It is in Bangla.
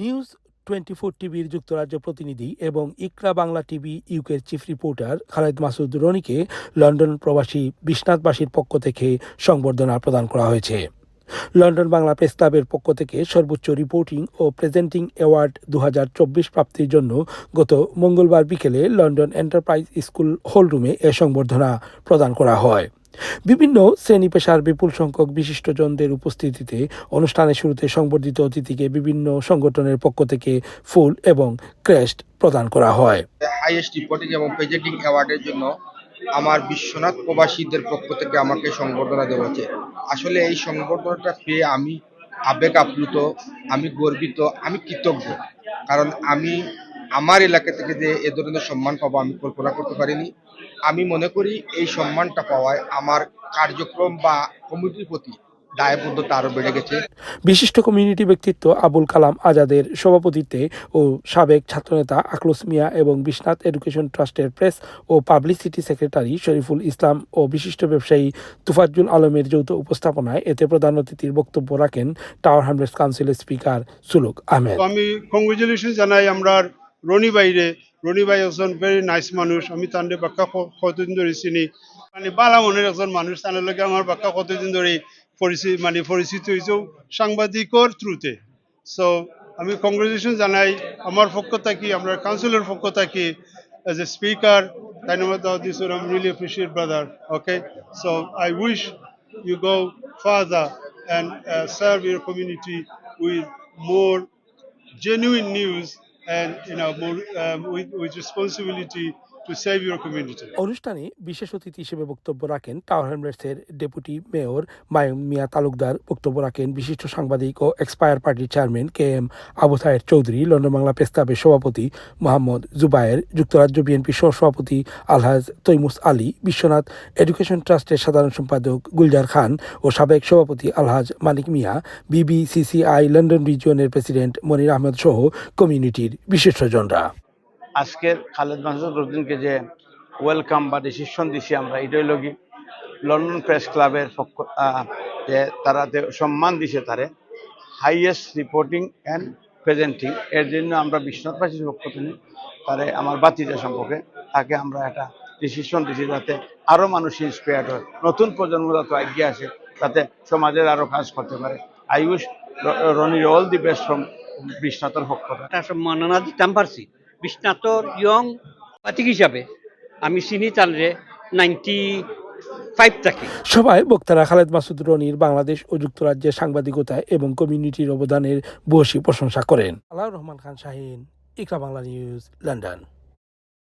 নিউজ টোয়েন্টি ফোর টিভির যুক্তরাজ্য প্রতিনিধি এবং ইকরা বাংলা টিভি ইউকের চিফ রিপোর্টার খালেদ মাসুদ রনিকে লন্ডন প্রবাসী বিশ্বনাথবাসীর পক্ষ থেকে সংবর্ধনা প্রদান করা হয়েছে। লন্ডন বাংলা প্রেস ক্লাবের পক্ষ থেকে সর্বোচ্চ রিপোর্টিং ও প্রেজেন্টিং অ্যাওয়ার্ড দু হাজার চব্বিশ প্রাপ্তির জন্য গত মঙ্গলবার বিকেলে লন্ডন এন্টারপ্রাইজ স্কুল হলরুমে এ সংবর্ধনা প্রদান করা হয়। বিভিন্ন শ্রেণি পেশার বিপুল সংখ্যক বিশিষ্টজনদের উপস্থিতিতে অনুষ্ঠানের শুরুতে সংবর্ধিত অতিথিকে বিভিন্ন সংগঠনের পক্ষ থেকে ফুল এবং ক্রেস্ট প্রদান করা হয়। হাইয়েস্ট রিপোর্টিং এবং প্রেজেন্টিং অ্যাওয়ার্ডের জন্য আমার বিশ্বনাথ প্রবাসীদের পক্ষ থেকে আমাকে সংবর্ধনা দেওয়া হচ্ছে। আসলে এই সংবর্ধনাটা পেয়ে আমি আবেগ আপ্লুত, আমি গর্বিত, আমি কৃতজ্ঞ। কারণ আমি আমার এলাকা থেকে যে এ ধরনের সম্মান পাবো আমি কল্পনা করতে পারিনি। আমি মনে করি এই সম্মানটা পাওয়ায় আমার কার্যক্রম বা কমিটির প্রতি দায়বদ্ধতা আরও বেড়ে গেছে। বিশিষ্ট কমিউনিটি ব্যক্তিত্ব আবুল কালাম আজাদের সভাপতিত্বে ও সাবেক ছাত্রনেতা আখলুস মিয়া এবং বিশ্বনাথ এডুকেশন ট্রাস্টের প্রেস ও পাবলিসিটি সেক্রেটারি শরীফুল ইসলাম ও বিশিষ্ট ব্যবসায়ী তুফাজ্জুল আলমের যৌথ উপস্থাপনায় এতে প্রধান অতিথির বক্তব্য রাখেন টাওয়ার হামলেস কাউন্সিলের স্পিকার সুলুক আহমেদ। আমি কংগ্রেচুলেশন জানাই আমরা রনি বাইরে রনি বাই একজন ভেরি নাইস মানুষ আমি তান্ডে বাক্কা ক- কতদিন ধরে চিনি। মানে বালা মনের একজন মানুষ তার লগে আমার বাক্কা কতদিন ধরে পরিচিত মানে পরিচিত হয়েছেও সাংবাদিকর থ্রুতে সো আমি কংগ্রেচুলেশন জানাই। আমার পক্ষ থাকি আমরা কাউন্সিলের পক্ষ থাকি এজ এ স্পিকার তাই নামে this I really appreciate brother okay so I wish you go further and uh, serve your community with more genuine news and you know more um, with, with responsibility অনুষ্ঠানে বিশেষ অতিথি হিসেবে বক্তব্য রাখেন টাওয়ার হ্যামলেটসের ডেপুটি মেয়র মায়ুম মিয়া তালুকদার। বক্তব্য রাখেন বিশিষ্ট সাংবাদিক ও এক্সপায়ার পার্টির chairman K M Abu Saher Chowdhury, London Bangla press ক্লাবের সভাপতি মোহাম্মদ জুবায়ের, যুক্তরাজ্য বিএনপির সহসভাপতি আলহাজ তৈমুস আলী, বিশ্বনাথ এডুকেশন ট্রাস্টের সাধারণ সম্পাদক গুলজার খান ও সাবেক সভাপতি আলহাজ মানিক মিয়া, বিবিসিসিআই লন্ডন রিজিয়নের প্রেসিডেন্ট মনির আহমেদ সহ কমিউনিটির বিশিষ্টজনরা। আজকের খালেদ মাসুদ রুদ্দিনকে যে ওয়েলকাম বা ডিসিশন দিছি আমরা, এটাই লগি লন্ডন প্রেস ক্লাবের পক্ষ যে তারা সম্মান দিছে তারে হাইয়েস্ট রিপোর্টিং অ্যান্ড প্রেজেন্টিং এর জন্য আমরা বিশ্বনাথবাসীর পক্ষ থেকে তারে আমার বাতিজা সম্পর্কে তাকে আমরা একটা ডিসিশন দিছি যাতে আরও মানুষ ইন্সপায়ার্ড হয়। নতুন প্রজন্ম যাতে এগিয়ে আসে যাতে সমাজের আরও কাজ করতে পারে। উইশ রনির অল দি বেস্ট ফ্রম বিশ্বনাথের পক্ষ সম্মাননা দিতাম পারছি। বিশ্বনাথর ইয়ং পাতিক হিসাবে আমি চিনি তানরে নাইনটি সভায় বক্তারা খালেদ মাসুদ রনির বাংলাদেশ ও যুক্তরাজ্যের সাংবাদিকতা এবং কমিউনিটির অবদানের বসি প্রশংসা করেন। আল্লাহ রহমান খান শাহিন ইকরা বাংলা নিউজ, লন্ডন।